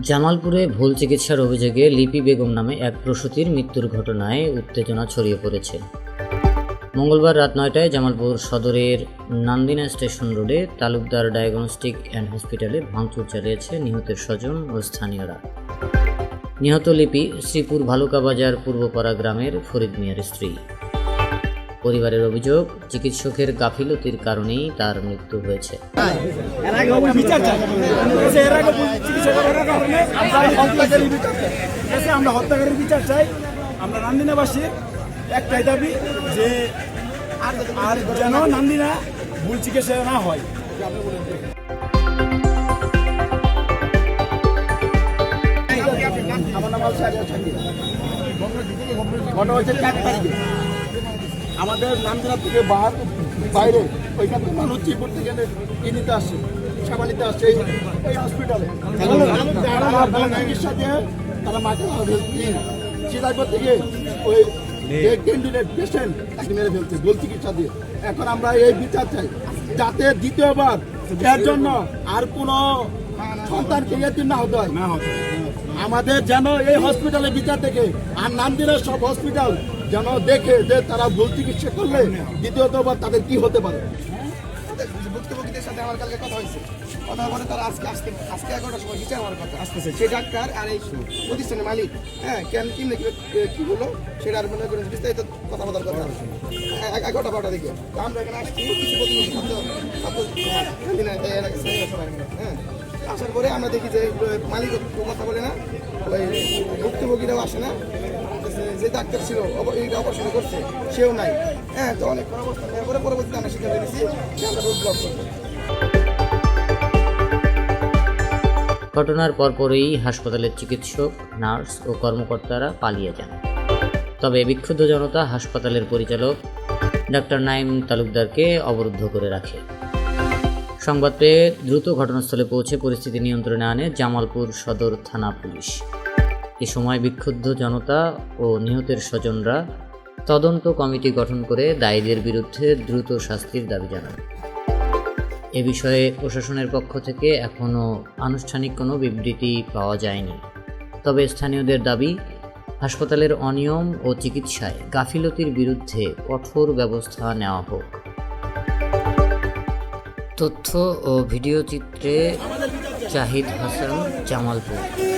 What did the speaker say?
জামালপুরে ভুল চিকিৎসার অভিযোগে লিপি বেগম নামে এক প্রসূতির মৃত্যুর ঘটনায় উত্তেজনা ছড়িয়ে পড়েছে। মঙ্গলবার রাত নয়টায় জামালপুর সদরের নান্দিনা স্টেশন রোডে তালুকদার ডায়াগনস্টিক অ্যান্ড হসপিটালে ভাঙচুর চালিয়েছে নিহতের স্বজন ও স্থানীয়রা। নিহত লিপি শ্রীপুর ভালুকা বাজার পূর্বপাড়া গ্রামের ফরিদ মিয়ার স্ত্রী। পরিবারের অভিযোগ, চিকিৎসকের গাফিলতির কারণেই তার মৃত্যু হয়েছে। আমরা হত্যাকারীর বিচার চাই। আমরা নান্দিনাবাসী একটাই দাবি যে আর যেন নান্দিনা ভুল চিকিৎসা না হয়। নাম আমাদের নামদিনা থেকে বাহার বাইরে, ওইখান থেকে মানুষ চিপুর থেকে ই নিতে আসছে সেবা নিতে আসছে এই হসপিটালে চিকিৎসা দিয়ে তারা মাকে সিরাজপুর থেকে ওই ক্যান্ডিডেট পেশেন্ট তাকে মেরে ফেলছে ভুল চিকিৎসা দিয়ে। এখন আমরা এই বিচার চাই যাতে দ্বিতীয়বার এর জন্য আর কোনো সন্তানকে এতিম না হতে হয়। আমাদের যেন এই হসপিটালে বিচার থেকে আর নাম দিলে সব হসপিটাল যেন দেখে যে তারা ভুল চিকিৎসা করলে দ্বিতীয়তবার তাদের কি হতে পারে? সাথে আমার কালকে কথা হয়েছে। কথা বলে তারা আজকে আসতে আজকে সময় হওয়ার কথা। আসতেছে। মালিক। হ্যাঁ কেন কি কি সেটা আর মনে কথা। আমরা সবাই মিলে, হ্যাঁ আসার পরে আমরা দেখি যে মালিক কথা বলে না। ওই ভুক্তভোগীরাও আসে না। যে ডাক্তার ছিল, অপ- এই অপারেশন করছে, সেও নাই। হ্যাঁ তো অনেক এরপরে পরবর্তীতে আমরা যে আমরা রোড ব্লক করব। ঘটনার পরপরই হাসপাতালের চিকিৎসক, নার্স ও কর্মকর্তারা পালিয়ে যান। তবে বিক্ষুব্ধ জনতা হাসপাতালের পরিচালক ডাক্তার নাইম তালুকদারকে অবরুদ্ধ করে রাখে। সংবাদ পেয়ে দ্রুত ঘটনাস্থলে পৌঁছে পরিস্থিতি নিয়ন্ত্রণে আনে জামালপুর সদর থানা পুলিশ। এ সময় বিক্ষুব্ধ জনতা ও নিহতের স্বজনরা তদন্ত কমিটি গঠন করে দায়ীদের বিরুদ্ধে দ্রুত শাস্তির দাবি জানান। এ বিষয়ে প্রশাসনের পক্ষ থেকে এখনও আনুষ্ঠানিক কোনো বিবৃতি পাওয়া যায়নি। তবে স্থানীয়দের দাবি, হাসপাতালের অনিয়ম ও চিকিৎসায় গাফিলতির বিরুদ্ধে কঠোর ব্যবস্থা নেওয়া হোক। তথ্য ও ভিডিও চিত্রে জাহিদ হাসান, জামালপুর।